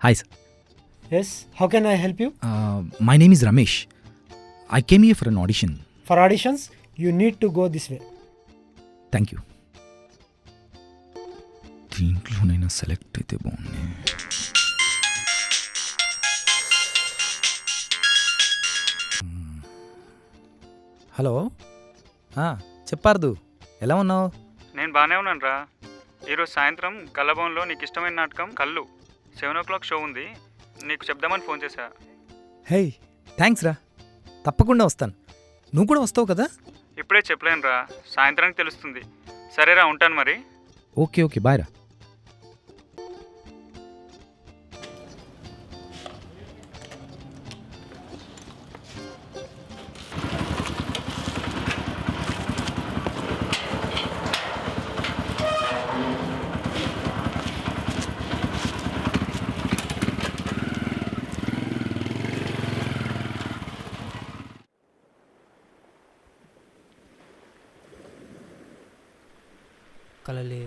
Hi sir Yes, how can I help you? My name is Ramesh I came here for an audition For auditions, you need to go this way. Thank you దీంట్లోనైనా select అయితే బాగుంది hello చెప్పారదు ఎలా ఉన్నావు నేను బాగానే ఉన్నాను రా ఈరోజు సాయంత్రం కల్లభవన్లో నీకు ఇష్టమైన నాటకం కళ్ళు సెవెన్ ఓ క్లాక్ షో ఉంది. నీకు చెప్దామని ఫోన్ చేశా. హే థ్యాంక్స్ రా. తప్పకుండా వస్తాను. నువ్వు కూడా వస్తావు కదా? ఇప్పుడే చెప్పలేను రా సాయంత్రానికి తెలుస్తుంది. సరేరా ఉంటాను మరి. ఓకే ఓకే బాయ్ రా.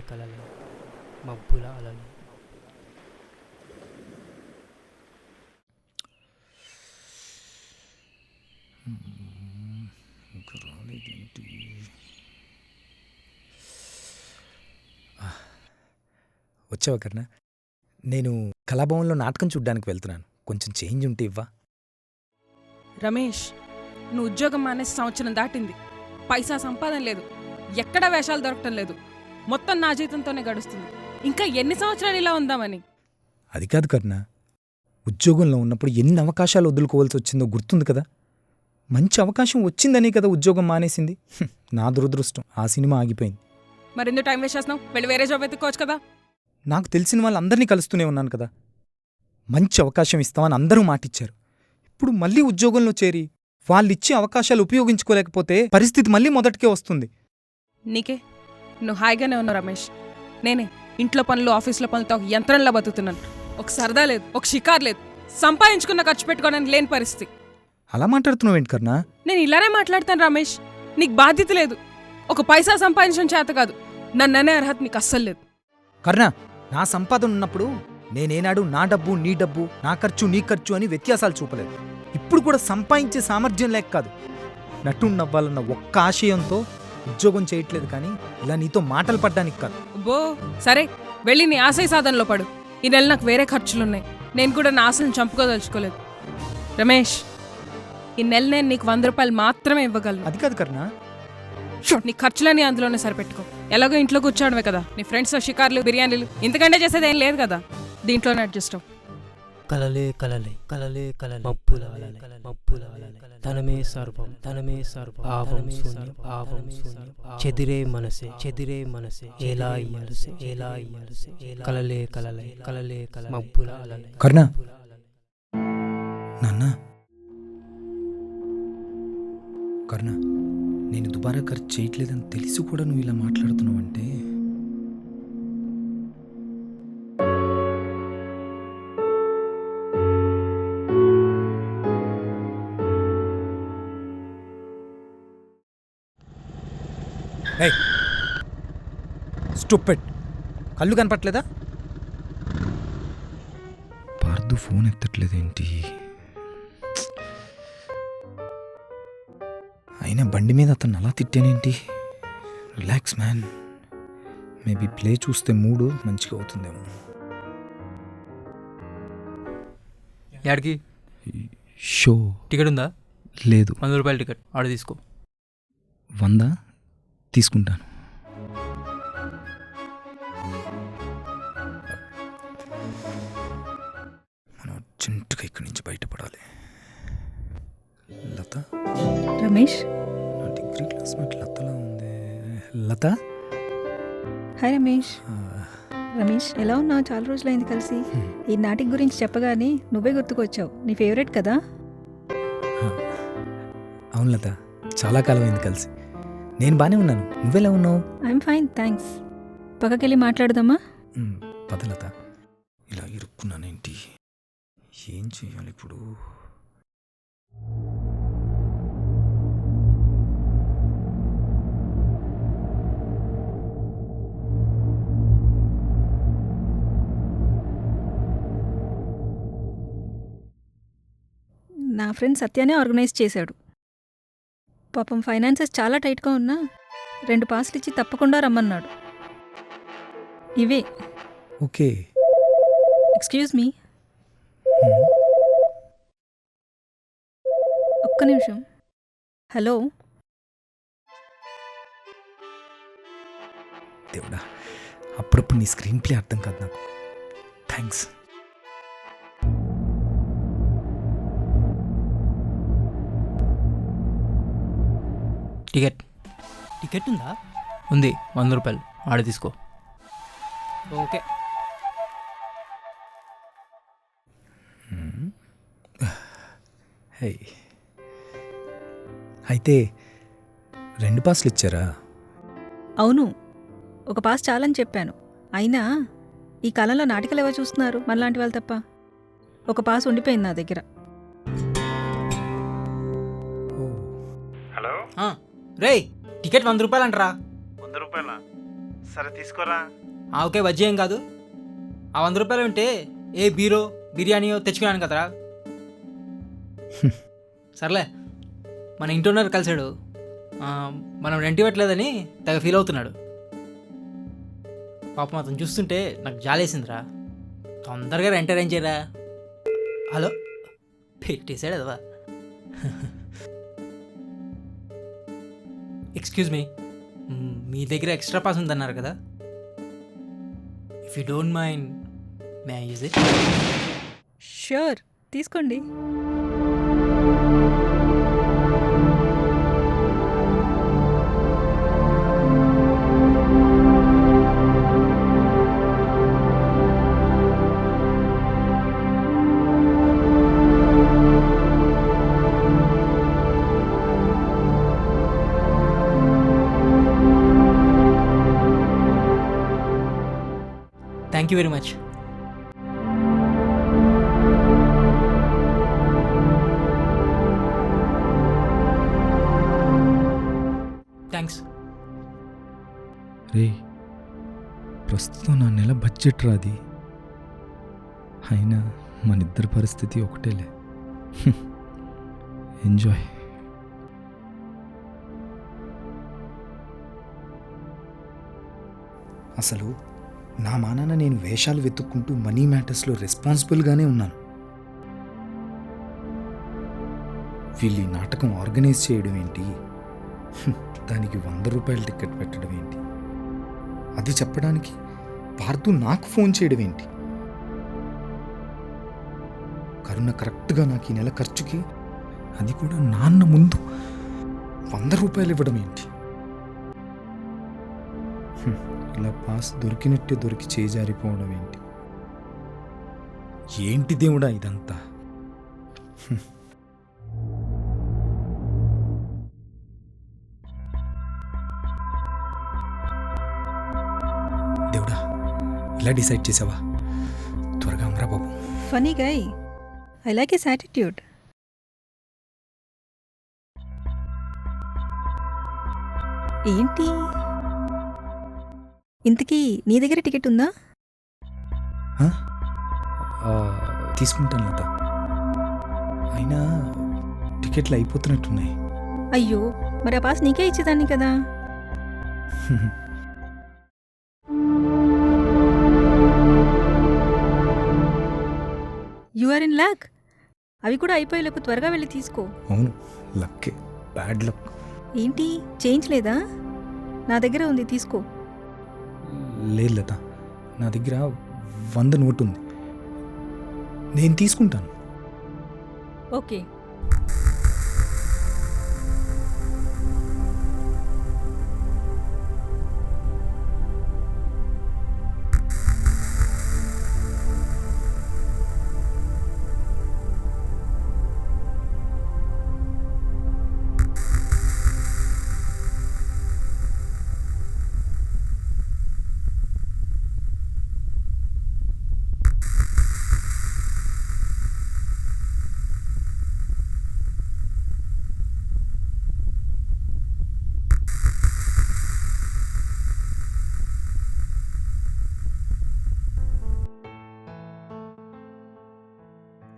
కలలే కలలే మబ్బుల అలలు. వచ్చావా కర్ణ? నేను కళాభవన్లో నాటకం చూడ్డానికి వెళ్తున్నాను. కొంచెం చేంజ్ ఉంటే ఇవ్వా? రమేష్ నువ్వు ఉద్యోగం మానేసి సంవత్సరం దాటింది. పైసా సంపాదన లేదు. ఎక్కడా వేషాలు దొరకటం లేదు. మొత్తం నా జీతంతోనే గడుస్తుంది. ఇంకా ఎన్ని సంవత్సరాలు ఇలా ఉందామని? అది కాదు కర్ణ. ఉద్యోగంలో ఉన్నప్పుడు ఎన్ని అవకాశాలు వదులుకోవాల్సి వచ్చిందో గుర్తుంది కదా? మంచి అవకాశం వచ్చిందనే కదా ఉద్యోగం మానేసింది. నా దురదృష్టం. ఆ సినిమా ఆగిపోయింది. మరెందుకు టైం వేస్ట్ చేస్తున్నావు? వెళ్ళి వేరే జాబ్ వెతుక్కోవచ్చు కదా? నాకు తెలిసిన వాళ్ళందరినీ కలుస్తూనే ఉన్నాను కదా. మంచి అవకాశం ఇస్తామని అందరూ మాటిచ్చారు. ఇప్పుడు మళ్ళీ ఉద్యోగంలో చేరి వాళ్ళిచ్చే అవకాశాలు ఉపయోగించుకోలేకపోతే పరిస్థితి మళ్ళీ మొదటికే వస్తుంది. నీకే. నువ్వు హాయిగానే ఉన్నావు రమేష్. నేనే ఇంట్లో పనులు ఆఫీస్లో పనులతో ఒక యంత్రంలా బతుకుతున్నాను. ఒక సరదా లేదు ఒక షికార్ లేదు. సంపాదించుకున్న ఖర్చు పెట్టుకోవడానికి లేని పరిస్థితి. అలా మాట్లాడుతున్నావు ఏంటి కర్ణ? నేను ఇలానే మాట్లాడతాను రమేష్. నీకు బాధ్యత లేదు. ఒక పైసా సంపాదించడం చేత కాదు. నన్ననే అర్హత నీకు అస్సలు లేదు. కర్ణ నా సంపాదన ఉన్నప్పుడు నేనేనాడు నా డబ్బు నీ డబ్బు నా ఖర్చు నీ ఖర్చు అని వ్యత్యాసాలు చూపలేదు. ఇప్పుడు కూడా సంపాదించే సామర్థ్యం లేక కాదు. నటు నవ్వాలన్న ఒక్క ఆశయంతో ఉద్యోగం చేయట్లేదు కానీ ఇలా నీతో మాటలు పడ్డానికి కాదు. బో సరే వెళ్ళి నీ ఆశయ సాధనలో పడు. ఈ నెల నాకు వేరే ఖర్చులున్నాయి. నేను కూడా నా ఆశలను చంపుకోదలుచుకోలేదు. రమేష్ ఈ నెల నేను నీకు వంద రూపాయలు మాత్రమే ఇవ్వగలను. అది కాదు కర్ణ. నీ ఖర్చులన్నీ అందులోనే సరిపెట్టుకో. ఎలాగో ఇంట్లో కూర్చోవడమే కదా. నీ ఫ్రెండ్స్ షికార్లు బిర్యానీలు ఇంతకంటే చేసేది ఏం లేదు కదా. దీంట్లోనే అడ్జస్ట్ అవ్వు. కలలే కలలే కలలే కలలే మబ్బుల అలలే మబ్బుల అలలే తనమే సర్వం తనమే సర్వం ఆవం శూన్యం ఆవం శూన్యం చెదిరే మనసే చెదిరే మనసే ఎలా ఇయ్యలసే ఎలా ఇయ్యలసే కలలే కలలే కలలే కల మబ్బుల అలలే కర్ణ. నాన్న. కర్ణ నేను దుబారా ఖర్చు చేయట్లేదని తెలిసి కూడా నువ్వు ఇలా మాట్లాడుతున్నావు అంటే స్టూపెట్ కళ్ళు కనపట్లేదా? పార్దు ఫోన్ ఎత్తట్లేదేంటి? అయినా బండి మీద అతను అలా తిట్టానేంటి? రిలాక్స్ మ్యాన్ మేబీ ప్లే చూస్తే మూడు మంచిగా అవుతుందేమో. యాడికి? షో. టికెట్ ఉందా? లేదు. వంద రూపాయల టికెట్. ఆడ తీసుకో. వంద? తీసుకుంటాను. మనం అర్జెంటుగా ఇక్కడి నుంచి బయటపడాలి. లత? రమేష్? నా డిగ్రీ క్లాస్మేట్ లతలా ఉంది. లత? హాయ్ రమేష్. రమేష్ ఎలా ఉన్నావు? చాలా రోజులైంది కలిసి. ఈ నాటిక గురించి చెప్పగానే నువ్వే గుర్తుకొచ్చావు. నీ ఫేవరెట్ కదా? అవును లత చాలా కాలం అయింది కలిసి. నేను బాగానే ఉన్నాను. నువ్వెలా ఉన్నావు? ఐఎమ్ ఫైన్ థ్యాంక్స్ పక్కకెళ్ళి మాట్లాడదామా? ఉమ్, పద లత. ఇలా ఇరుక్కున్నానేంటి? ఏం చేయాలి ఇప్పుడు? నా ఫ్రెండ్ సత్యానే ఆర్గనైజ్ చేశాడు. పాపం ఫైనాన్సెస్ చాలా టైట్గా ఉన్నా రెండు పాస్లు ఇచ్చి తప్పకుండా రమ్మన్నాడు. ఇవే. ఓకే. Excuse me. ఒక్క నిమిషం. హలో. దేవుడా అప్పుడప్పుడు నీ స్క్రీన్ ప్లే అర్థం కాదు నాకు. Thanks ticket. టికెట్ ఉందా ఉంది వంద రూపాయలు. ఆడ తీసుకో. ఓకే. హే. అయితే రెండు పాస్లు ఇచ్చారా? అవును ఒక పాస్ చాలని చెప్పాను. అయినా ఈ కాలంలో నాటికలు ఎవరు చూస్తున్నారు మనలాంటి వాళ్ళు తప్ప? ఒక పాస్ ఉండిపోయింది నా దగ్గర. హలో? రేయ్ టికెట్ వంద రూపాయలు అంటరా వంద రూపాయల? సరే తీసుకోరా. ఆ ఓకే బజ్జీ ఏం కాదు. ఆ వంద రూపాయలు ఉంటే ఏ బీరో బిర్యానీయో తెచ్చుకున్నాను కదరా. సర్లే మన ఇంటి ఓనర్ కలిసాడు ఆ, మనం రెంట్ ఇవ్వట్లేదని తెగ ఫీల్ అవుతున్నాడు. పాపం అతను చూస్తుంటే నాకు జాలేసిందిరా. తొందరగా రెంట్ అరేంజ్ చేయరా. హలో పెట్టేశాడు అదవా. ఎక్స్క్యూజ్ మీ మీ దగ్గర ఎక్స్ట్రా పాస్ ఉందన్నారు కదా? If you don't mind may use it sure తీసుకోండి. Thank you very much thanks రే ప్రస్తుతం నా నెల బడ్జెట్ రాది అయినా మన ఇద్దరి పరిస్థితి ఒకటేలే. ఎంజాయ్ అసలు నా మానాన నేను వేషాలు వెతుక్కుంటూ మనీ మ్యాటర్స్లో రెస్పాన్సిబుల్గానే ఉన్నాను. వీళ్ళు నాటకం ఆర్గనైజ్ చేయడం ఏంటి? దానికి వంద రూపాయల టికెట్ పెట్టడం ఏంటి? అది చెప్పడానికి పార్థు నాకు ఫోన్ చేయడం ఏంటి? కరుణ కరెక్ట్గా నాకు ఈ నెల ఖర్చుకి అది కూడా నాన్న ముందు వంద రూపాయలు ఇవ్వడం ఏంటి? ఇలా పాస్ దొరికినట్టే దొరికి చేజారిపోవడం ఏంటి? ఏంటి దేవుడా ఇదంతా? దేవుడా ఇలా డిసైడ్ చేసావా? త్వరగా అమరా బాబు. Funny guy I like his attitude. ఏంటి? ఇంతకీ నీ దగ్గర టికెట్ ఉందా? తీసుకుంటాను లత. అయినా టికెట్లు అయిపోతున్నట్టున్నాయి. అయ్యో మరి ఆ పాస్ నీకే ఇచ్చేదాన్ని కదా? యు ఆర్ ఇన్ లాక్ అవి కూడా అయిపోయేలోపు త్వరగా వెళ్ళి తీసుకో. అవును లక్కే బ్యాడ్ లక్ ఏంటి? చేంజ్ లేదా నా దగ్గర ఉంది తీసుకో. లేదు లత నా దగ్గర వంద నోటు ఉంది. నేను తీసుకుంటాను. ఓకే.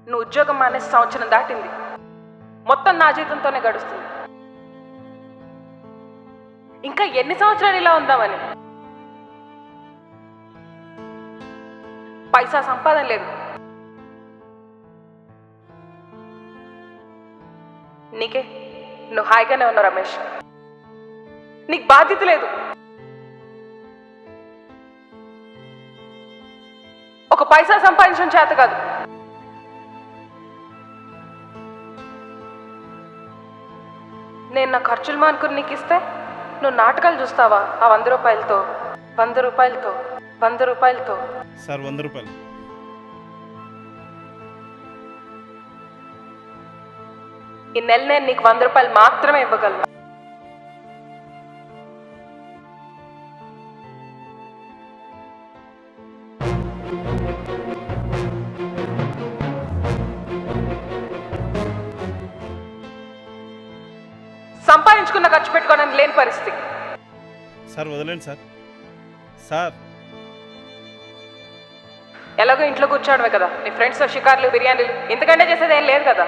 నువ్వు ఉద్యోగం మానేసి సంవత్సరం దాటింది. మొత్తం నా జీతంతోనే గడుస్తుంది. ఇంకా ఎన్ని సంవత్సరాలు ఇలా ఉందామని? పైసా సంపాదన లేదు. నీకే నువ్వు హాయిగానే ఉన్నావు రమేష్. నీకు బాధ్యత లేదు. ఒక పైసా సంపాదించడం చేత కాదు. నేను నా ఖర్చులు మానుకుని నీకు ఇస్తే నువ్వు నాటకాలు చూస్తావా? ఆ వంద రూపాయలతో వంద రూపాయలతో వంద రూపాయలతో. సార్ వంద రూపాయలు. ఈ నెల నేను నీకు వంద రూపాయలు మాత్రమే ఇవ్వగలను. సంపాదించుకున్న ఖర్చు పెట్టుకోవడానికి లేని పరిస్థితి. సార్ వదలండి సార్. సార్. ఎలాగో ఇంట్లో కూర్చోవడమే కదా. నీ ఫ్రెండ్స్ షికార్లు బిర్యానీలు ఇంతకంటే చేసేది ఏం లేదు కదా.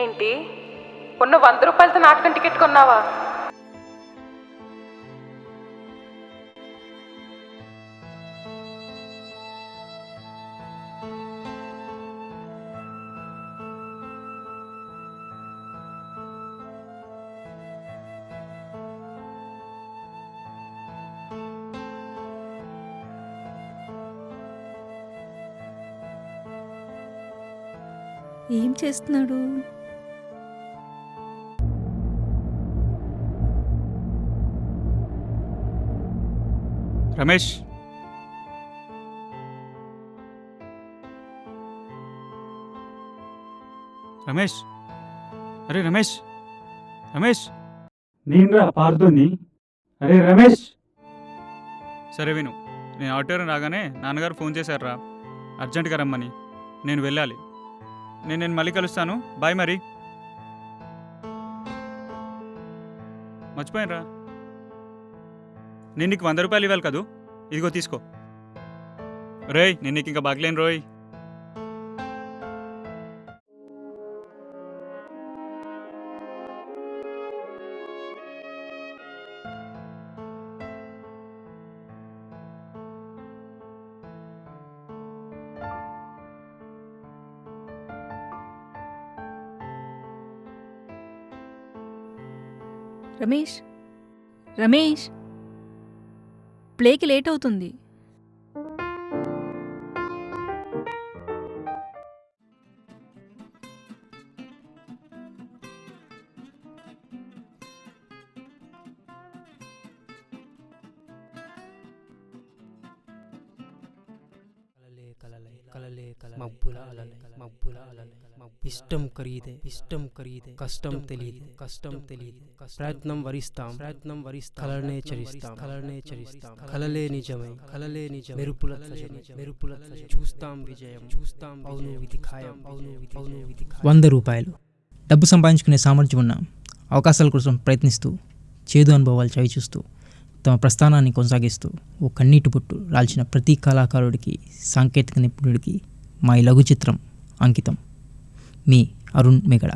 ఏంటి? ఉన్న వంద రూపాయలతో నాటకం టికెట్ కొన్నావా? ఏం చేస్తున్నాడు? రమేష్. రమేష్. అరే రమేష్. రమేష్. నేనురా పార్థోని అరే రమేష్. సరే విను. నేను ఆటోరం రాగానే నాన్నగారు ఫోన్ చేశారురా. అర్జెంటుగా రమ్మని. నేను వెళ్ళాలి. నేను నేను మళ్ళీ కలుస్తాను. బాయ్ మరి. మర్చిపోయానురా. నేను నీకు వంద రూపాయలు ఇవ్వాలి కదూ? ఇదిగో తీసుకో. రేయ్ నేను నీకు ఇంకా బాగలేను రోయ్. రమేష్? రమేష్? ప్లేకి లేట్ అవుతుంది. ఇష్టం ఖరీదే ఇష్టం ఖరీదే కష్టం తెలియదు కష్టం తెలియదు. ప్రయత్నం వరిస్తాం ప్రయత్నం వరిస్తాం కలనే చరిస్తాం కలనే చరిస్తాం. కలలే నిజమై కలలే నిజం మెరుపుల మెరుపుల. చూస్తాం విజయం చూస్తాం అవును విధి ఖాయం అవును విధి అవును విధి. వంద రూపాయలు. డబ్బు సంపాదించుకునే సామర్థ్యం ఉన్న అవకాశాల కోసం ప్రయత్నిస్తూ చేదు అనుభవాలు చవిచూస్తూ తమ ప్రస్థానాన్ని కొనసాగిస్తూ ఓ కన్నీటి పుట్టు రాల్చిన ప్రతి కళాకారుడికి సాంకేతిక నిపుణుడికి మా ఈ లఘు చిత్రం అంకితం. मी अरुण मेगडा